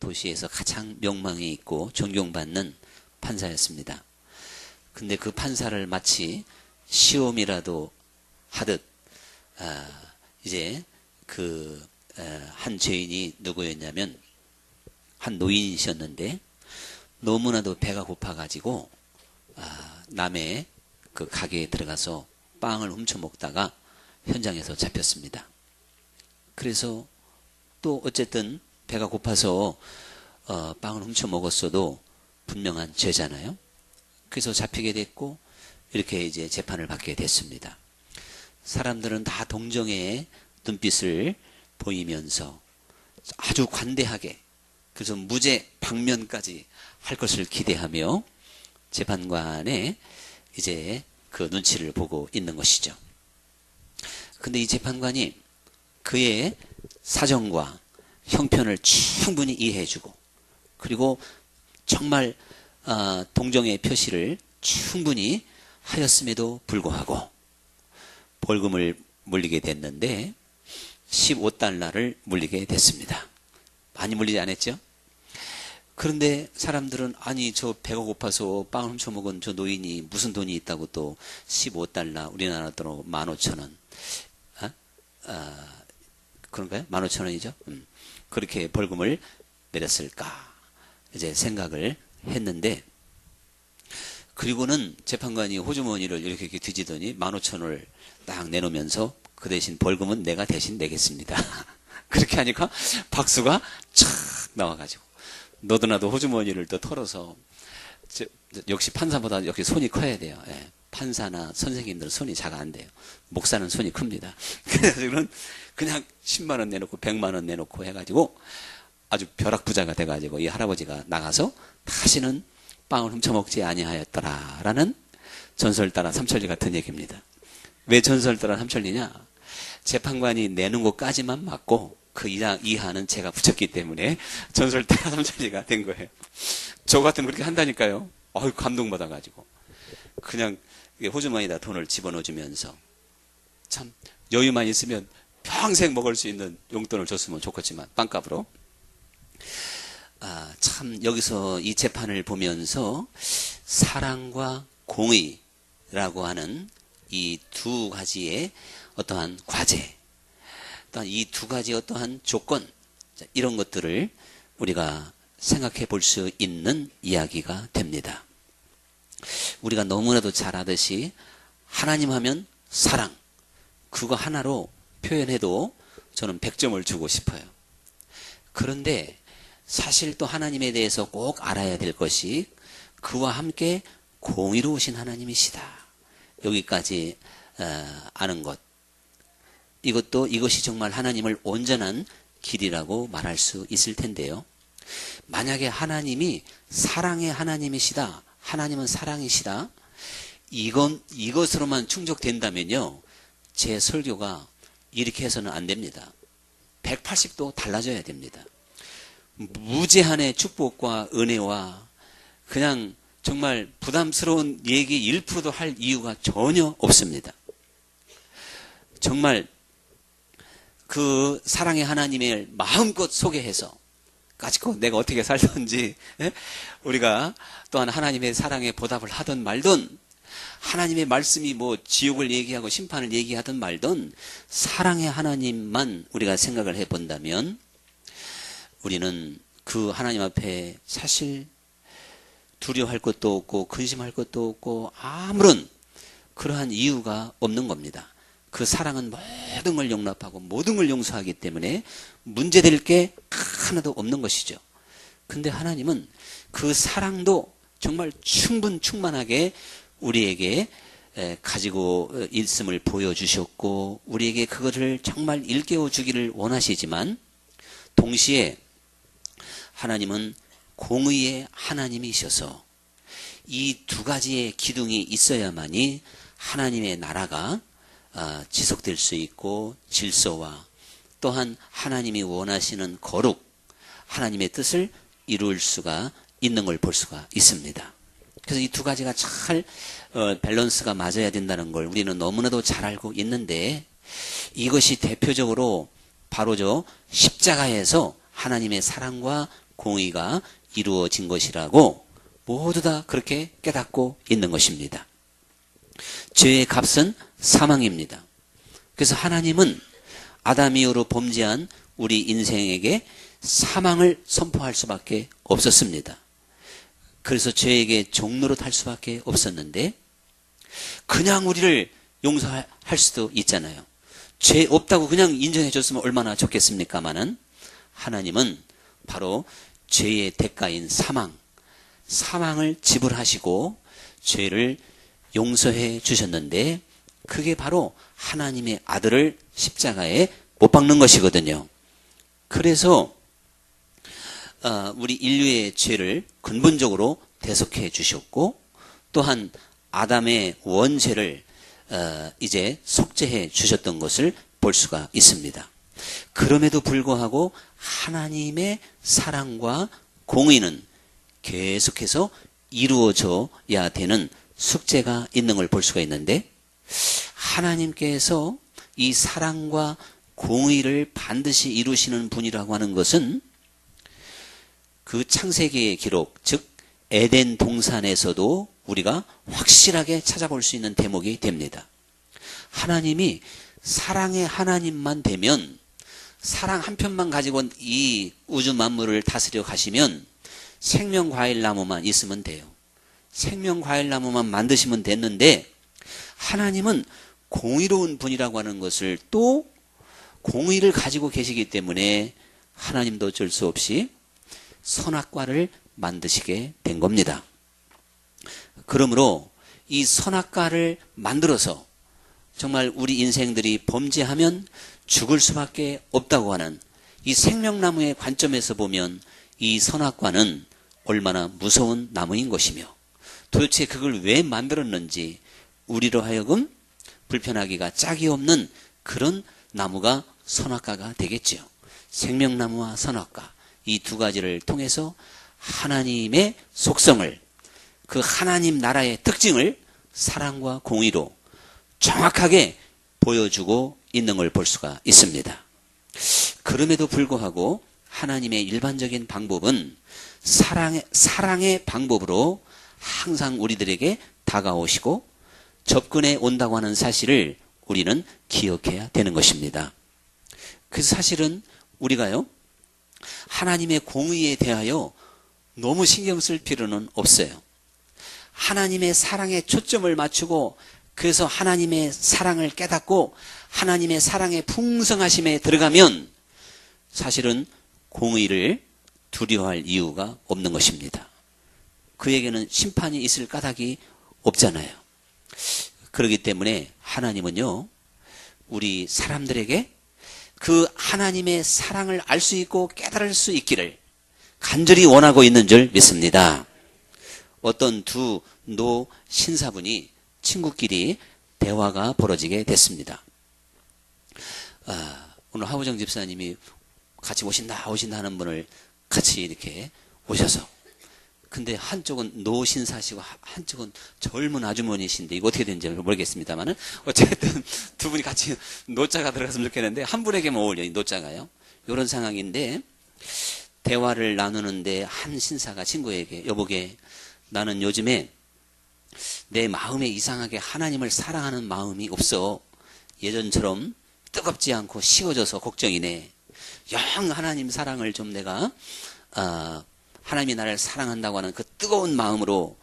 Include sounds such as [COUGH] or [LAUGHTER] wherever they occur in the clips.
도시에서 가장 명망이 있고 존경받는 판사였습니다. 근데 그 판사를 마치 시험이라도 하듯 아, 이제 그 한 죄인이 누구였냐면 한 노인이셨는데 너무나도 배가 고파가지고 아, 남의 그 가게에 들어가서 빵을 훔쳐 먹다가 현장에서 잡혔습니다. 그래서 또 어쨌든 배가 고파서 어, 빵을 훔쳐 먹었어도 분명한 죄잖아요. 그래서 잡히게 됐고 이렇게 이제 재판을 받게 됐습니다. 사람들은 다 동정의 눈빛을 보이면서 아주 관대하게 그래서 무죄 방면까지 할 것을 기대하며 재판관의 이제 그 눈치를 보고 있는 것이죠. 근데 이 재판관이 그의 사정과 형편을 충분히 이해해주고 그리고 정말 어, 동정의 표시를 충분히 하였음에도 불구하고 벌금을 물리게 됐는데 15달러를 물리게 됐습니다. 많이 물리지 않았죠? 그런데 사람들은 아니 저 배가 고파서 빵을 훔쳐먹은 저 노인이 무슨 돈이 있다고 또 15달러 우리나라 돈으로 15,000원 아? 아, 그런가요? 15,000원이죠? 음. 그렇게 벌금을 내렸을까 이제 생각을 했는데 그리고는 재판관이 호주머니를 이렇게, 이렇게 뒤지더니 15,000원을 딱 내놓으면서 그 대신 벌금은 내가 대신 내겠습니다. [LAUGHS] 그렇게 하니까 박수가 촥 나와가지고 너도 나도 호주머니를 또 털어서 저, 역시 판사보다 역시 손이 커야 돼요. 예. 판사나 선생님들은 손이 잘 안 돼요. 목사는 손이 큽니다. [LAUGHS] 그래서 그는 그냥 10만 원 내놓고 100만 원 내놓고 해가지고 아주 벼락 부자가 돼가지고 이 할아버지가 나가서 다시는 빵을 훔쳐먹지 아니하였더라라는 전설 따라 삼천리 같은 얘기입니다. 왜 전설 따라 삼천리냐? 재판관이 내는 것까지만 맞고 그 이하는 제가 붙였기 때문에 전설 따라 삼천리가 된 거예요. 저 같은 그렇게 한다니까요. 어휴 감동받아가지고 그냥 호주머니에다 돈을 집어넣어주면서 참 여유만 있으면 평생 먹을 수 있는 용돈을 줬으면 좋겠지만 빵값으로 아, 참 여기서 이 재판을 보면서 사랑과 공의라고 하는 이 두 가지의 어떠한 과제, 또한 이 두 가지 어떠한 조건 이런 것들을 우리가 생각해 볼 수 있는 이야기가 됩니다. 우리가 너무나도 잘 아듯이 하나님 하면 사랑 그거 하나로 표현해도 저는 100점을 주고 싶어요. 그런데 사실 또 하나님에 대해서 꼭 알아야 될 것이 그와 함께 공의로우신 하나님이시다. 여기까지 어, 아는 것. 이것도 이것이 정말 하나님을 온전한 길이라고 말할 수 있을 텐데요. 만약에 하나님이 사랑의 하나님이시다. 하나님은 사랑이시다. 이건 이것으로만 충족된다면요. 제 설교가 이렇게 해서는 안 됩니다. 180도 달라져야 됩니다. 무제한의 축복과 은혜와 그냥 정말 부담스러운 얘기 1%도 할 이유가 전혀 없습니다. 정말 그 사랑의 하나님을 마음껏 소개해서 가지고 내가 어떻게 살던지 예? 우리가 또한 하나님의 사랑에 보답을 하든 말든 하나님의 말씀이 뭐 지옥을 얘기하고 심판을 얘기하든 말든 사랑의 하나님만 우리가 생각을 해본다면 우리는 그 하나님 앞에 사실 두려워할 것도 없고 근심할 것도 없고 아무런 그러한 이유가 없는 겁니다. 그 사랑은 모든 걸 용납하고 모든 걸 용서하기 때문에 문제될 게 하나도 없는 것이죠. 근데 하나님은 그 사랑도 정말 충분 충만하게 우리에게 가지고 있음을 보여주셨고 우리에게 그것을 정말 일깨워 주기를 원하시지만 동시에 하나님은 공의의 하나님이셔서 이 두 가지의 기둥이 있어야만이 하나님의 나라가 아, 지속될 수 있고 질서와 또한 하나님이 원하시는 거룩, 하나님의 뜻을 이룰 수가 있는 걸 볼 수가 있습니다. 그래서 이 두 가지가 잘 어, 밸런스가 맞아야 된다는 걸 우리는 너무나도 잘 알고 있는데 이것이 대표적으로 바로 저 십자가에서 하나님의 사랑과 공의가 이루어진 것이라고 모두 다 그렇게 깨닫고 있는 것입니다. 죄의 값은 사망입니다. 그래서 하나님은 아담 이후로 범죄한 우리 인생에게 사망을 선포할 수밖에 없었습니다. 그래서 죄에게 종로로 탈 수밖에 없었는데 그냥 우리를 용서할 수도 있잖아요. 죄 없다고 그냥 인정해 줬으면 얼마나 좋겠습니까마는 하나님은 바로 죄의 대가인 사망, 사망을 지불하시고 죄를 용서해 주셨는데 그게 바로 하나님의 아들을 십자가에 못 박는 것이거든요. 그래서 어, 우리 인류의 죄를 근본적으로 대속해 주셨고 또한 아담의 원죄를 어, 이제 속죄해 주셨던 것을 볼 수가 있습니다. 그럼에도 불구하고 하나님의 사랑과 공의는 계속해서 이루어져야 되는 숙제가 있는 걸 볼 수가 있는데 하나님께서 이 사랑과 공의를 반드시 이루시는 분이라고 하는 것은 그 창세기의 기록, 즉 에덴 동산에서도 우리가 확실하게 찾아볼 수 있는 대목이 됩니다. 하나님이 사랑의 하나님만 되면 사랑 한 편만 가지고 이 우주 만물을 다스려 가시면 생명 과일 나무만 있으면 돼요. 생명 과일 나무만 만드시면 됐는데 하나님은 공의로운 분이라고 하는 것을 또 공의를 가지고 계시기 때문에 하나님도 어쩔 수 없이 선악과를 만드시게 된 겁니다. 그러므로 이 선악과를 만들어서 정말 우리 인생들이 범죄하면 죽을 수밖에 없다고 하는 이 생명나무의 관점에서 보면 이 선악과는 얼마나 무서운 나무인 것이며 도대체 그걸 왜 만들었는지 우리로 하여금 불편하기가 짝이 없는 그런 나무가 선악과가 되겠지요. 생명나무와 선악과 이 두 가지를 통해서 하나님의 속성을 그 하나님 나라의 특징을 사랑과 공의로 정확하게 보여주고 있는 걸 볼 수가 있습니다. 그럼에도 불구하고 하나님의 일반적인 방법은 사랑의, 사랑의 방법으로 항상 우리들에게 다가오시고 접근해 온다고 하는 사실을 우리는 기억해야 되는 것입니다. 그 사실은 우리가요, 하나님의 공의에 대하여 너무 신경 쓸 필요는 없어요. 하나님의 사랑에 초점을 맞추고 그래서 하나님의 사랑을 깨닫고 하나님의 사랑의 풍성하심에 들어가면 사실은 공의를 두려워할 이유가 없는 것입니다. 그에게는 심판이 있을 까닭이 없잖아요. 그렇기 때문에 하나님은요, 우리 사람들에게 그 하나님의 사랑을 알 수 있고 깨달을 수 있기를 간절히 원하고 있는 줄 믿습니다. 어떤 두 노 신사분이 친구끼리 대화가 벌어지게 됐습니다. 아, 오늘 하우정 집사님이 같이 오신다, 오신다 하는 분을 같이 이렇게 오셔서 근데 한쪽은 노신사시고 한쪽은 젊은 아주머니신데 이거 어떻게 되는지 모르겠습니다만은 어쨌든 [LAUGHS] 두 분이 같이 노자가 들어갔으면 좋겠는데 한 분에게만 어울려 이 노자가요. 이런 상황인데 대화를 나누는데 한 신사가 친구에게 여보게 나는 요즘에 내 마음에 이상하게 하나님을 사랑하는 마음이 없어. 예전처럼 뜨겁지 않고 식어져서 걱정이네. 영 하나님 사랑을 좀 내가 어, 하나님이 나를 사랑한다고 하는 그 뜨거운 마음으로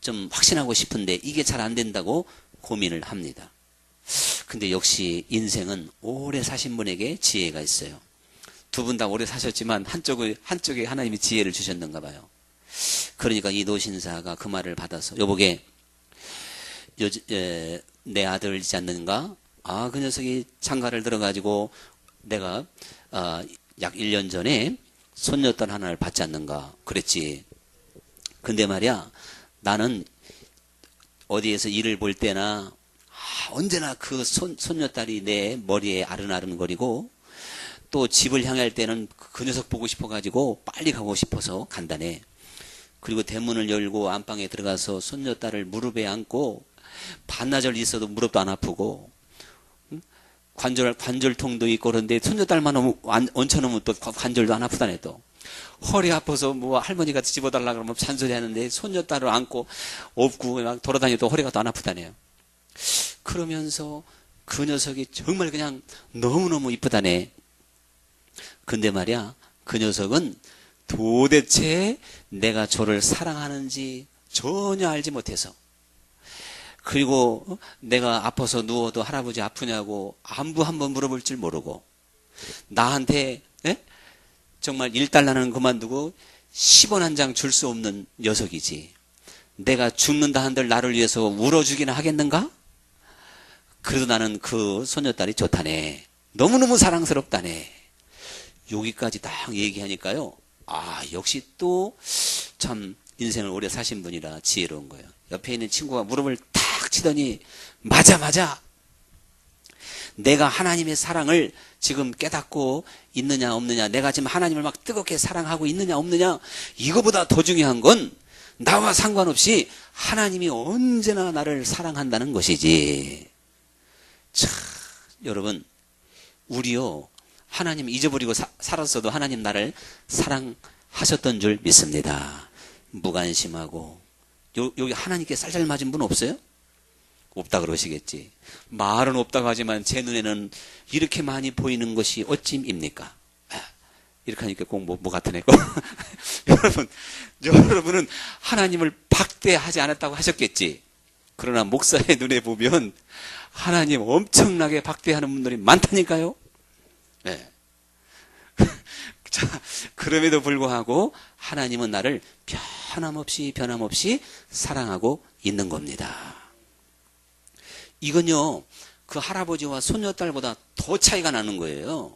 좀 확신하고 싶은데 이게 잘 안 된다고 고민을 합니다. 근데 역시 인생은 오래 사신 분에게 지혜가 있어요. 두 분 다 오래 사셨지만 한쪽을, 한쪽에 하나님이 지혜를 주셨는가 봐요. 그러니까 이 노신사가 그 말을 받아서 여보게 요, 에, 내 아들이지 않는가? 아, 그 녀석이 장가를 들어가지고 내가 어, 약 1년 전에 손녀딸 하나를 받지 않는가 그랬지. 근데 말이야 나는 어디에서 일을 볼 때나 아, 언제나 그 손, 손녀딸이 내 머리에 아른아른거리고 또 집을 향할 때는 그 녀석 보고 싶어가지고 빨리 가고 싶어서 간다네. 그리고 대문을 열고 안방에 들어가서 손녀딸을 무릎에 안고 반나절 있어도 무릎도 안 아프고 관절, 관절통도 있고 그런데 손녀딸만 얹혀놓으면 또 관절도 안 아프다네 또. 허리 아파서 뭐 할머니가 집어달라 그러면 잔소리 하는데 손녀딸을 안고 업고 막 돌아다녀도 허리가 또 안 아프다네요. 그러면서 그 녀석이 정말 그냥 너무너무 이쁘다네. 근데 말이야, 그 녀석은 도대체 내가 저를 사랑하는지 전혀 알지 못해서. 그리고 어? 내가 아파서 누워도 할아버지 아프냐고 안부 한번 물어볼 줄 모르고 나한테 예? 정말 1달러는 그만두고 10원 한 장 줄 수 없는 녀석이지. 내가 죽는다 한들 나를 위해서 울어주기나 하겠는가? 그래도 나는 그 소녀딸이 좋다네. 너무너무 사랑스럽다네. 여기까지 딱 얘기하니까요. 아, 역시 또 참 인생을 오래 사신 분이라 지혜로운 거예요. 옆에 있는 친구가 무릎을 탁 치더니 맞아 맞아. 내가 하나님의 사랑을 지금 깨닫고 있느냐 없느냐 내가 지금 하나님을 막 뜨겁게 사랑하고 있느냐 없느냐 이거보다 더 중요한 건 나와 상관없이 하나님이 언제나 나를 사랑한다는 것이지. 참 여러분 우리요 하나님 잊어버리고 사- 살았어도 하나님 나를 사랑하셨던 줄 믿습니다. 무관심하고 요, 여기 하나님께 쌀쌀 맞은 분 없어요? 없다 그러시겠지. 말은 없다고 하지만 제 눈에는 이렇게 많이 보이는 것이 어찜입니까? 아, 이렇게 하니까 꼭 뭐, 뭐 같은 애고. 여러분, 여러분은 하나님을 박대하지 않았다고 하셨겠지. 그러나 목사의 눈에 보면 하나님 엄청나게 박대하는 분들이 많다니까요. 네. [LAUGHS] 자, 그럼에도 불구하고 하나님은 나를 변함없이 변함없이 사랑하고 있는 겁니다. 이건요, 그 할아버지와 손녀딸보다 더 차이가 나는 거예요.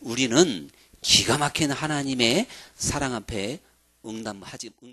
우리는 기가 막힌 하나님의 사랑 앞에 응답하지, 응답